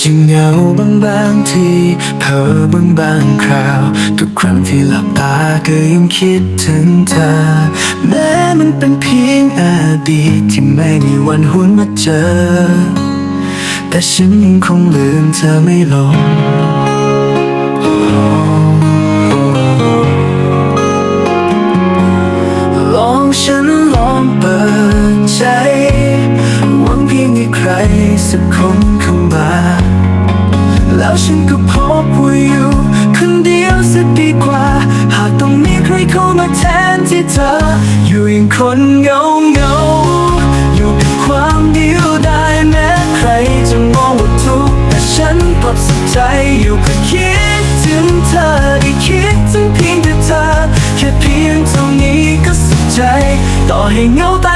จะเหงาบางบางทีเพ้อบางบางคราว ทุกครั้งที่หลับตาก็ยังคิดถึงเธอ แม้มันเป็นเพียงอดีตที่ไม่มีวันหวนมาเจอ แต่ฉันยังคงลืมเธอไม่ลงลองฉันลองเปิดใจ ใครสักคนเข้ามา แล้วฉันก็พบว่าอยู่คนเดียวสักดีกว่า หากต้องมีใครเข้ามาแทนที่เธอ อยู่อย่างคนเหงาเหงาอยู่กับความเดียวดายแม้ใครจะมองว่าทุกข์แต่ฉันกลับสุขใจอยู่เพื่อคิดถึงเธอได้คิดถึงเพียงแต่เธอ แค่เพียงเท่านี้ก็สุขใจ ต่อให้เหงาต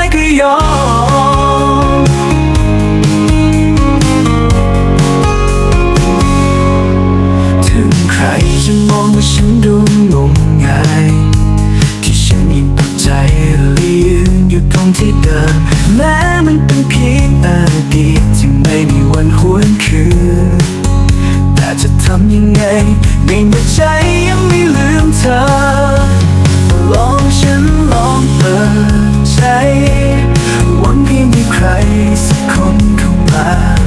แม้มันเป็นเพียงอดีตที่ไม่มีวันหวนคืน แต่จะทำยังไงในใจยังไม่ลืมเธอ ลองฉันลองเปิดใจหวังเพียงมีใครสักคนเข้ามา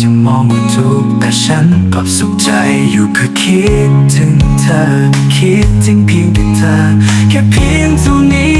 จะมองว่าทุกข์แต่ฉันกลับสุขใจอยู่เพื่อคิดถึงเธอ คิดถึงเพียงแต่เธอ แค่เพียงเท่านี้